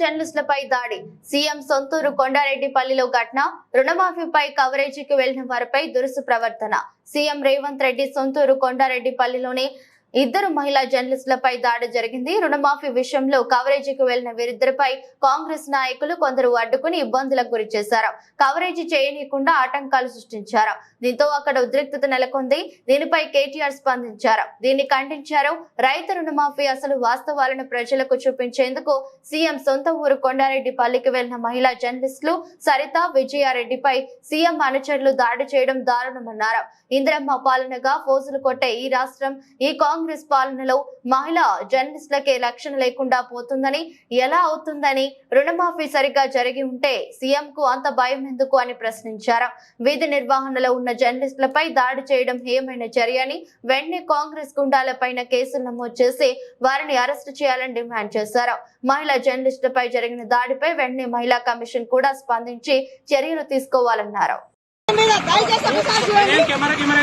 జర్నలిస్టులపై దాడి. సీఎం సొంతూరు కొండారెడ్డిపల్లిలో ఘటన రుణమాఫీపై కవరేజీకి వెళ్ళిన వారిపై దురుసు ప్రవర్తన. సీఎం రేవంత్ రెడ్డి సొంతూరు కొండారెడ్డిపల్లిలోని ఇద్దరు మహిళా జర్నలిస్టులపై దాడి జరిగింది. రుణమాఫీ విషయంలో కవరేజీకి వెళ్ళిన వీరిద్దరిపై కాంగ్రెస్ నాయకులు కొందరు అడ్డుకుని ఇబ్బందులకు గురి చేశారు. కవరేజీ చేయనీయకుండా ఆటంకాలు సృష్టించారు. దీంతో అక్కడ ఉద్రిక్తత నెలకొంది. దీనిపై కేటీఆర్ స్పందించారు. దీన్ని ఖండించారు. రైతు రుణమాఫీ అసలు వాస్తవాలను ప్రజలకు చూపించేందుకు సీఎం సొంత ఊరు కొండారెడ్డి పల్లికి వెళ్ళిన మహిళా జర్నలిస్టులు సరిత విజయారెడ్డిపై సీఎం అనుచరులు దాడి చేయడం దారుణమన్నారు. ఇందిరమ్మ పాలనగా ఫోజులు కొట్టే ఈ రాష్ట్రం ఈ కాంగ్రెస్ పాలనలో మహిళా జర్నలిస్టులకే రక్షణ లేకుండా పోతుందని ఎలా అవుతుందని రుణమాఫీ సరిగ్గా జరిగి ఉంటే సీఎం కు అంత భయం ఎందుకు అని ప్రశ్నించారు విధి నిర్వహణలో ఉన్న జర్నలిస్టులపై దాడి చేయడం హేమైన చర్య అని వెంటనే కాంగ్రెస్ గుండాలపైన కేసులు నమోదు చేసి వారిని అరెస్టు చేయాలని డిమాండ్ చేశారు మహిళా జర్నలిస్టులపై జరిగిన దాడిపై వెంటనే మహిళా కమిషన్ కూడా స్పందించి చర్యలు తీసుకోవాలన్నారు మీద దయచేసి కెమెరా కెమెరా